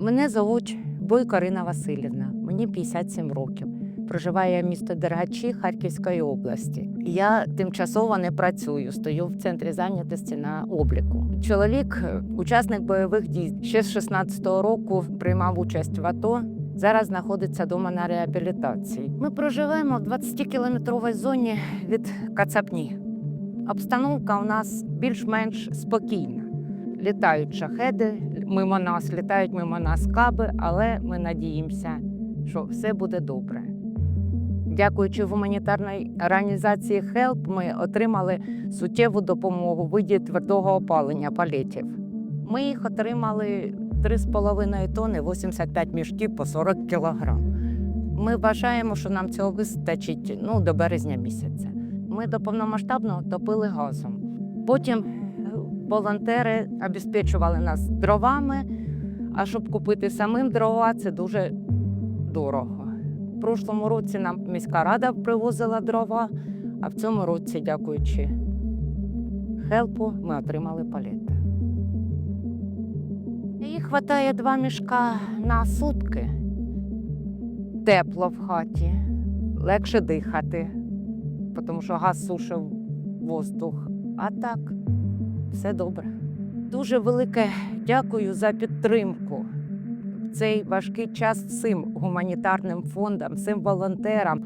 Мене звуть Бойко Ірина Васильівна, мені 57 років. В місто Дергачі Харківської області. Я тимчасово не працюю, стою в центрі зайнятості на обліку. Чоловік, учасник бойових дій, ще з 16-го року приймав участь в АТО. Зараз знаходиться вдома на реабілітації. Ми проживаємо в 20-кілометровій зоні від Кацапні. Обстановка у нас більш-менш спокійна. Літають шахеди мимо нас, літають мимо нас каби, але ми надіємося, що все буде добре. Дякуючи гуманітарній організації HELP, ми отримали суттєву допомогу в виді твердого опалення палетів. Ми їх отримали 3,5 тонни, 85 мішків по 40 кілограм. Ми вважаємо, що нам цього вистачить ну, до березня місяця. Ми до повномасштабного топили газом. Потім волонтери обезпечували нас дровами, а щоб купити самим дрова, це дуже дорого. В прошлому році нам міська рада привозила дрова, а в цьому році, дякуючи хелпу, ми отримали палети. Їх вистачає два мішка на сутки. Тепло в хаті, легше дихати, тому що газ сушив воздух. А так, все добре. Дуже велике дякую за підтримку в цей важкий час всім гуманітарним фондам, всім волонтерам.